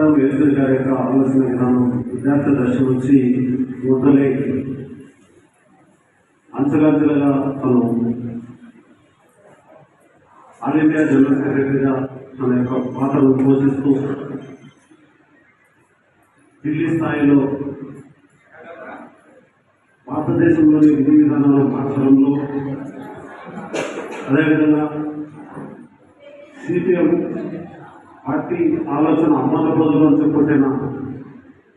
సీతారాం గారి యొక్క ఆలోచన విధానం విద్యార్థి దశ నుంచి మొదలై అంచెలంచెలుగా తను ఆల్ ఇండియా జనరల్ సెక్రటరీగా తన యొక్క పాత్రను పోషిస్తూ ఢిల్లీ స్థాయిలో భారతదేశంలోని విధి విధానాలను మార్చడంలో అదేవిధంగా సిపిఎం పార్టీ ఆలోచన అమల రోజులు చెప్పుకుంటున్న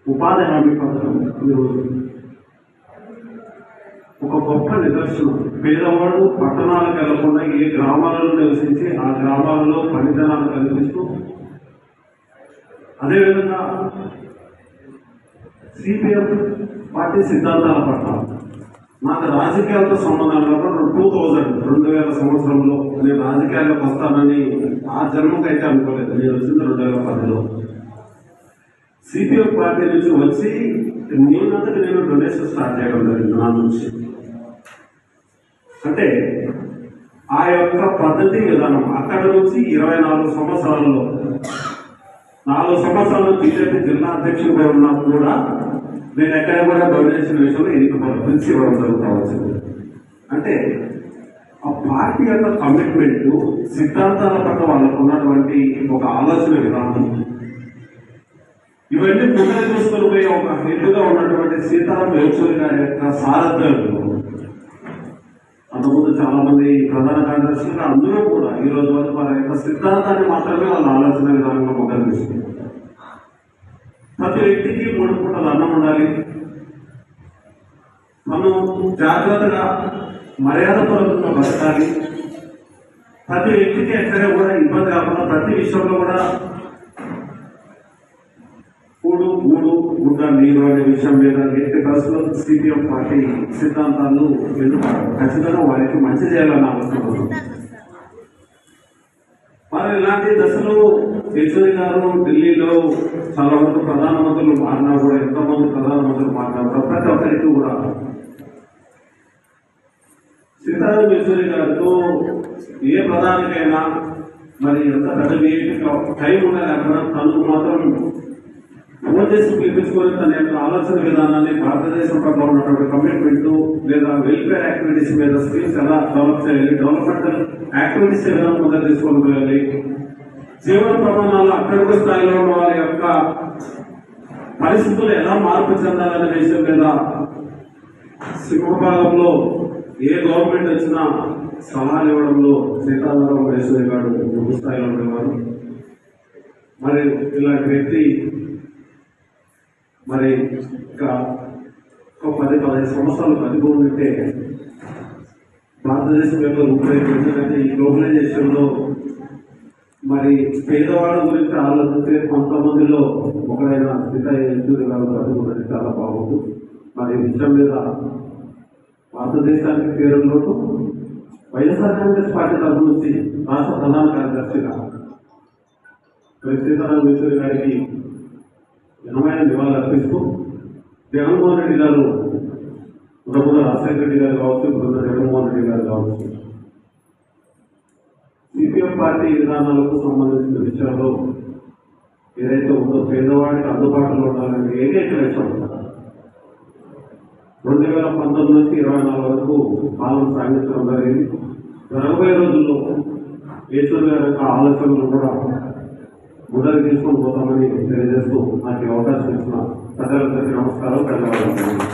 ఉపాధి హామీ పథకం ఈరోజు. ఒక గొప్ప నిదర్శనం. పేదవాడు పట్టణాలకు వెళ్ళకుండా ఏ గ్రామాలలో నివసించి ఆ గ్రామాలలో పనితనాలు కల్పిస్తూ అదేవిధంగా సిపిఎం పార్టీ సిద్ధాంతాల పట్ల నాకు రాజకీయాలతో సంబంధం లేకుండా టూ థౌజండ్ రెండు వేల సంవత్సరంలో నేను రాజకీయాల్లోకి వస్తానని ఆ జన్మకైతే అనుకోలేదు. నేను వచ్చింది రెండు వేల పదిలో. సిపిఎఫ్ పార్టీ నుంచి వచ్చి నేనంతటి నేను డొనేషన్ స్టార్ట్ చేయడం జరిగింది నా నుంచి. అంటే ఆ యొక్క పద్ధతి విధానం అక్కడ నుంచి ఇరవై నాలుగు సంవత్సరాల్లో నాలుగు సంవత్సరాలు బీజేపీ జిల్లా అధ్యక్షుడిగా ఉన్నా కూడా నేను ఎక్కడ కూడా డొనేషన్ విషయంలో ఎన్నిక పిలిచి ఇవ్వడం జరుగుతా వచ్చింది. అంటే ఆ పార్టీ యొక్క కమిట్మెంట్ సిద్ధాంతాల పట్ల వాళ్ళకు ఉన్నటువంటి ఒక ఆలోచన విధానం. ఇవన్నీ ముందర చూసుకొని పోయి ఒక హెడ్గా ఉన్నటువంటి సీతారాం యేచూరి గారి యొక్క సారథ్యంలో. అంతకుముందు చాలా మంది ప్రధాన కార్యదర్శులు అందరూ కూడా ఈ రోజు వరకు వారి యొక్క సిద్ధాంతాన్ని మాత్రమే వాళ్ళ ఆలోచన విధానంలో మొదలు తీసుకుంటారు ప్రతి వ్యక్తికి మూడు పూటలు అన్నం ఉండాలి. మనం జాగ్రత్తగా మర్యాదపూర్వకంగా బతకాలి. ప్రతి వ్యక్తికి ఎక్కడ కూడా ఇబ్బంది కాకుండా ప్రతి విషయంలో కూడా కూడు మూడు గుడ్డ నీరు అనే విషయం మీద ఎట్టి పరిస్థితుల్లో సిపిఎం పార్టీ సిద్ధాంతాలు ఎందుకు ఖచ్చితంగా వారికి మంచి చేయాలని ఆలోచన మరి ఇలాంటి దశలో యశ్వరి గారు ఢిల్లీలో చాలా వరకు ప్రధానమంత్రులు మారినా కూడా ఎంతోమంది ప్రధానమంత్రులు మారినా కూడా ప్రతి ఒక్కరికి కూడా సీతారాం యశ్వరి గారితో ఏ ప్రధానికైనా మరి ఎంత పెద్ద టైం ఉన్నా అక్కడ తనకు మాత్రం ఫోన్ చేసి పిలిపించుకొని తన యొక్క ఆలోచన విధానాన్ని భారతదేశం పట్ల ఉన్నటువంటి కమిట్మెంట్ లేదా వెల్ఫేర్ యాక్టివిటీస్ మీద స్కిల్స్ ఎలా డెవలప్ చేయాలి డెవలప్మెంటల్ యాక్టివిటీస్ ఎలా విధంగా ముందర తీసుకొని పోయాలి జీవన ప్రమాణాలు అక్కడికి స్థాయిలో ఉన్న వారి యొక్క పరిస్థితులు ఎలా మార్పు చెందాలనే విషయం మీద సింహభాగంలో ఏ గవర్నమెంట్ వచ్చినా సలహాలు ఇవ్వడంలో సీతారామరావు వేసవి గారు ముందు స్థాయిలో ఉండేవారు. మరి ఇలాంటి వ్యక్తి మరి ఇంకా ఒక పది పదిహేను సంవత్సరాలు బతికి ఉంటే భారతదేశం యొక్క ఉపయోగించాలంటే ఈ గ్లోబలైజేషన్లో మరి పేదవాళ్ళ గురించి ఆలోచిస్తే కొంతమందిలో ఒకరైన సీతా గారు బతుకున్నది చాలా బాగుంది. మరి విషయం మీద భారతదేశానికి పేరు వైఎస్ఆర్ కాంగ్రెస్ పార్టీ తరఫు నుంచి రాష్ట్ర ప్రధాన కార్యదర్శిగా మరి సీతారాం గారికి ఘనమైన నివాళులు అర్పిస్తూ జగన్మోహన్ రెడ్డి గారు ఉన్నప్పుడు రాజశేఖర రెడ్డి గారు కావచ్చు ఇప్పుడు జగన్మోహన్ రెడ్డి గారు కావచ్చు. సిపిఎం పార్టీ విధానాలకు సంబంధించిన విషయంలో ఏదైతే ఉందో పేదవాడికి అందుబాటులో ఉండాలని ఏకైక లక్ష్యం. రెండు వేల పంతొమ్మిది నుంచి ఇరవై నాలుగు వరకు పాలన సాగించడం జరిగింది. రాబోయే రోజుల్లో యేచూరి గారి యొక్క ఆలోచనలు కూడా ముందరికి తీసుకొని పోతామని తెలియజేస్తూ నాకు అవకాశం ఇచ్చిన ప్రజలందరికీ నమస్కారం ధన్యవాదాలు.